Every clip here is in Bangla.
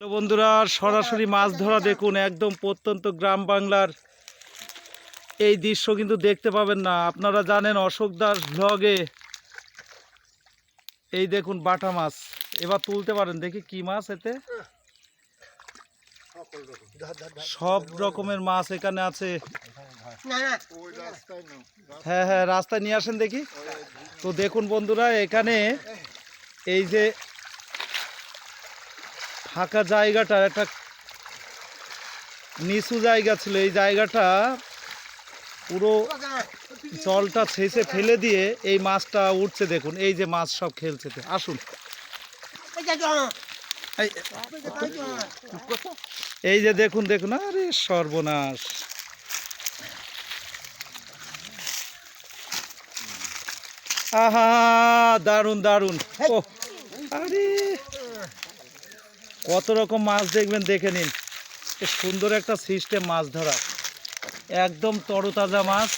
বন্ধুরা সরাসরি মাছ ধরা দেখুন একদম প্রত্যন্ত গ্রাম বাংলার এই দৃশ্য কিন্তু দেখতে পাবেন না। আপনারা জানেন অশোক দাস ব্লগে এই দেখুন বাটা মাছ। এবার তুলতে পারেন দেখি কি মাছ এতে। সব রকমের মাছ এখানে আছে। হ্যাঁ হ্যাঁ রাস্তায় নিয়ে আসেন দেখি। তো দেখুন বন্ধুরা এখানে এই যে ফাঁকা জায়গাটা একটা নিচু জায়গা ছিল। এই জায়গাটা পুরো জলটা ছেঁচে ফেলে দিয়ে এই মাছটা উঠছে দেখুন। এই যে মাছ সব খেলছে আসুন। এই যে দেখুন দেখুন। আরে সর্বনাশ। আহা দারুণ দারুণ ও আরে। কত রকম মাছ দেখবেন, দেখে নিন। সুন্দর একটা সিস্টেম মাছ ধরা। একদম তরতাজা মাছ।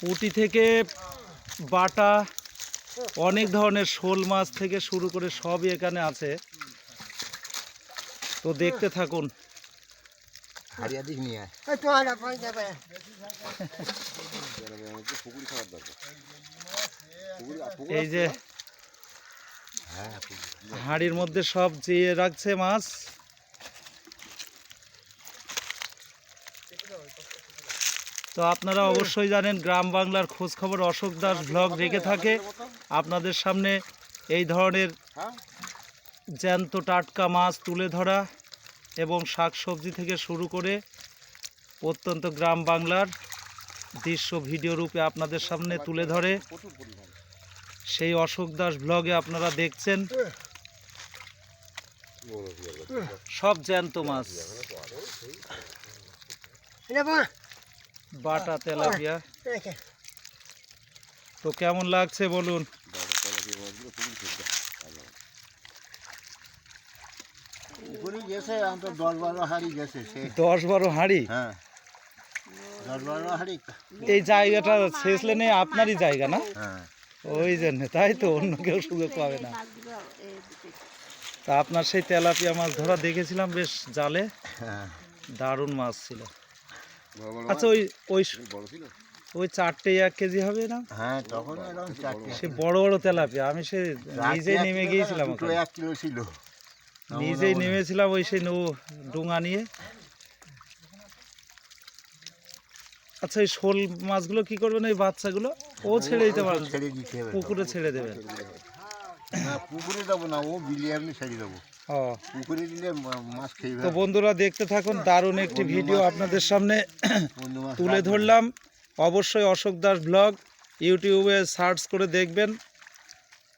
পুটি থেকে বাটা, অনেক ধরনের শোল মাছ থেকে শুরু করে সবই এখানে আছে। তো দেখতে থাকুন। হারিয়া দিক নিয়ে আয়। পুকুরি খাওয়ার দরকার এই যে হ্যাঁ হাঁড়ির মধ্যে সব জিয়ে রাখছে মাছ তো আপনারা অবশ্যই জানেন গ্রাম বাংলার খোঁজ খবর অশোক দাস ব্লগ রেখে থাকে। আপনাদের সামনে এই ধরনের জ্যান্ত টাটকা মাছ তুলে ধরা। এবং শাকসবজি থেকে শুরু করে প্রত্যন্ত গ্রাম বাংলার দৃশ্য ভিডিও রূপে আপনাদের সামনে তুলে ধরে। সেই অশোক দাস ব্লগে আপনারা দেখছেন সব জ্যান্ত মাছ। বাটা তেলাপিয়া। তো কেমন লাগছে বলুন? গেছে দশ বারো হাড়ি গেছে সে। দশ বারো হাঁড়ি? হ্যাঁ। দশ বারো হাড়ি। এই জায়গাটা শেষ লেনে আপনারই জায়গা না? হ্যাঁ। ওই জন্য তাই তো অন্য কেউ সুযোগ পাবে না। তা আপনার সেই তেলাপিয়া মাছ ধরা দেখেছিলাম বেশ জালে। হ্যাঁ। দারুণ মাছ ছিল। আচ্ছা ওই ওই ওই চারটে এক কেজি হবে না? হ্যাঁ তখন সে বড় বড় তেলাপিয়া আমি সে নিজেই নেমে গিয়েছিলাম এক কিলো ছিল। নিজেই নেমেছিলাম ওই সেই নৌ ডোঙা নিয়ে। আচ্ছা এই শোল মাছগুলো কি করবেন এই বাচ্চাগুলো? ও ছেড়ে দিতে পারেন ছেড়ে দিতে হবে। পুকুরে ছেড়ে দেবেন না পুকুরে দেবো না ও বিলিয়ারলি ছেড়ে দেবো। পুকুরে দিলে মাছ খেয়ে তো বন্ধুরা দেখতে থাকুন দারুণ একটি ভিডিও আপনাদের সামনে তুলে ধরলাম। অবশ্যই অশোক দাস ব্লগ ইউটিউবে সার্চ করে দেখবেন।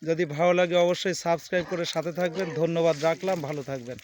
যদি ভালো লাগে অবশ্যই সাবস্ক্রাইব করে সাথে থাকবেন। ধন্যবাদ রাখলাম ভালো থাকবেন।